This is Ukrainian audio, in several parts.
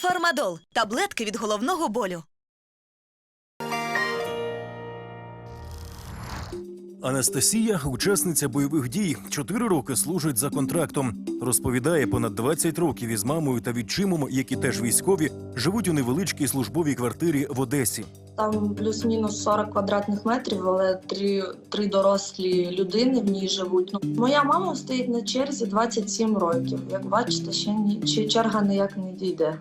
Фармадол таблетки від головного болю. Анастасія, учасниця бойових дій, чотири роки служить за контрактом. Розповідає, понад 20 років із мамою та відчимом, які теж військові, живуть у невеличкій службовій квартирі в Одесі. Там плюс-мінус 40 квадратних метрів, але три, три дорослі людини в ній живуть. Ну, моя мама стоїть на черзі 27 років. Як бачите, ще ні, ще черга ніяк не дійде.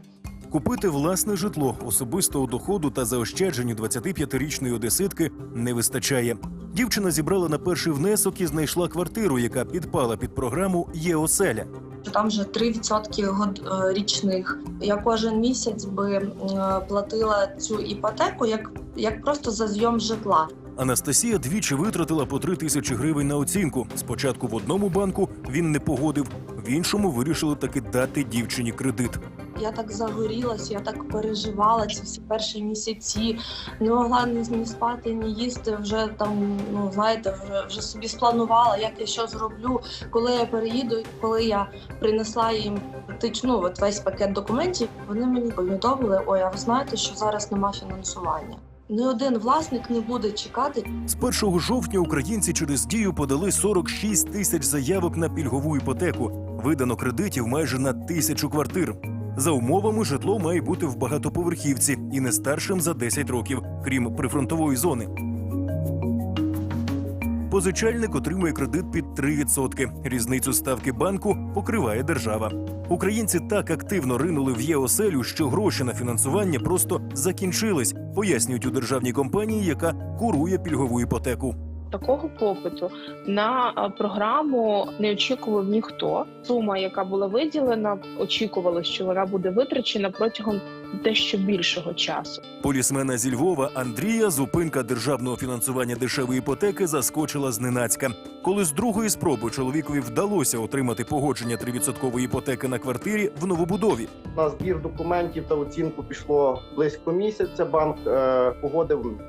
Купити власне житло особистого доходу та заощадженню 25-річної одеситки не вистачає. Дівчина зібрала на перший внесок і знайшла квартиру, яка підпала під програму Є оселя. Там вже 3% год е, річних. Я кожен місяць би е, платила цю іпотеку як, як просто за зйом житла. Анастасія двічі витратила по три тисячі гривень на оцінку. Спочатку в одному банку він не погодив, в іншому вирішили таки дати дівчині кредит. Я так загорілась, я так переживала ці всі перші місяці. Не могла ні, спати, ні їсти. Вже там, ну знаєте, вже, вже собі спланувала, як я що зроблю, коли я переїду, коли я принесла їм практично от весь пакет документів. Вони мені повідомили: ой, а ви знаєте, що зараз нема фінансування. Ні один власник не буде чекати. З 1 жовтня українці через дію подали 46 тисяч заявок на пільгову іпотеку. Видано кредитів майже на тисячу квартир. За умовами житло має бути в багатоповерхівці і не старшим за 10 років, крім прифронтової зони. Позичальник отримує кредит під 3%. Різницю ставки банку покриває держава. Українці так активно ринули в ЄОселю, що гроші на фінансування просто закінчились, пояснюють у державній компанії, яка курує пільгову іпотеку. Такого попиту на е, програму не очікував ніхто. Сума, яка була виділена, очікувало, що вона буде витрачена протягом дещо більшого часу. Полісмена зі Львова Андрія зупинка державного фінансування дешевої іпотеки заскочила зненацька. Коли з другої спроби чоловікові вдалося отримати погодження 3% іпотеки на квартирі в новобудові. На збір документів та оцінку пішло близько місяця. Банк е, погодив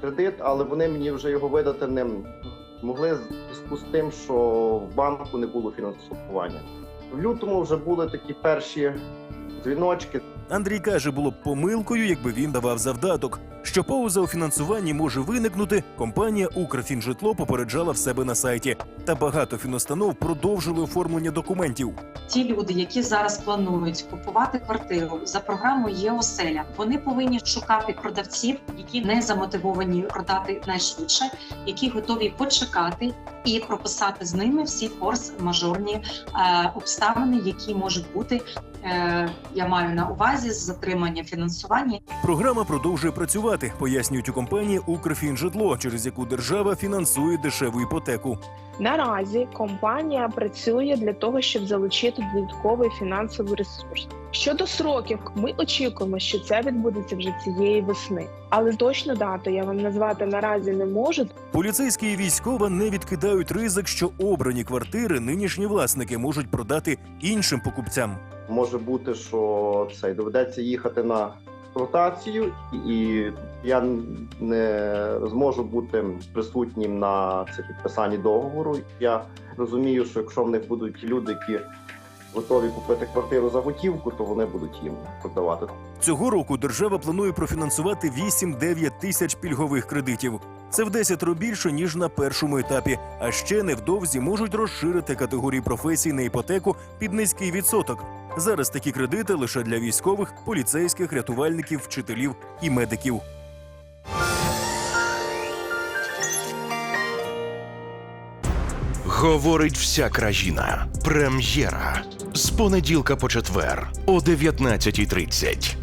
кредит, але вони мені вже його видати не могли в зв'язку з тим, що в банку не було фінансування. В лютому вже були такі перші дзвіночки. Андрій каже, було б помилкою, якби він давав завдаток. Що пауза у фінансуванні може виникнути, компанія Укрфінжитло попереджала в себе на сайті. Та багато фіностанов продовжили оформлення документів. ті люди, які зараз планують купувати квартиру за програмою є оселя, вони повинні шукати продавців, які не замотивовані продати найшвидше, які готові почекати і прописати з ними всі форс-мажорні е, обставини, які можуть бути. Е, я маю на увазі з затримання фінансування Програма продовжує працювати, пояснюють у компанії Укрфінжитло, через яку держава фінансує дешеву іпотеку. Наразі компанія працює для того, щоб залучити додатковий фінансовий ресурс. Щодо сроків, ми очікуємо, що це відбудеться вже цієї весни, але точну дату я вам назвати наразі не можу, Поліцейські і військова не відкидають ризик, що обрані квартири нинішні власники можуть продати іншим покупцям. Може бути, що це доведеться їхати на ротацію, і я не зможу бути присутнім на це підписанні договору. Я розумію, що якщо в них будуть люди, які готові купити квартиру за готівку, то вони будуть їм продавати. Цього року держава планує профінансувати 8-9 тисяч пільгових кредитів. Це в 10 більше ніж на першому етапі. А ще невдовзі можуть розширити категорії професій на іпотеку під низький відсоток. Зараз такі кредити лише для військових, поліцейських, рятувальників, вчителів і медиків. Говорить вся країна. Прем'єра з понеділка по четвер о 19.30.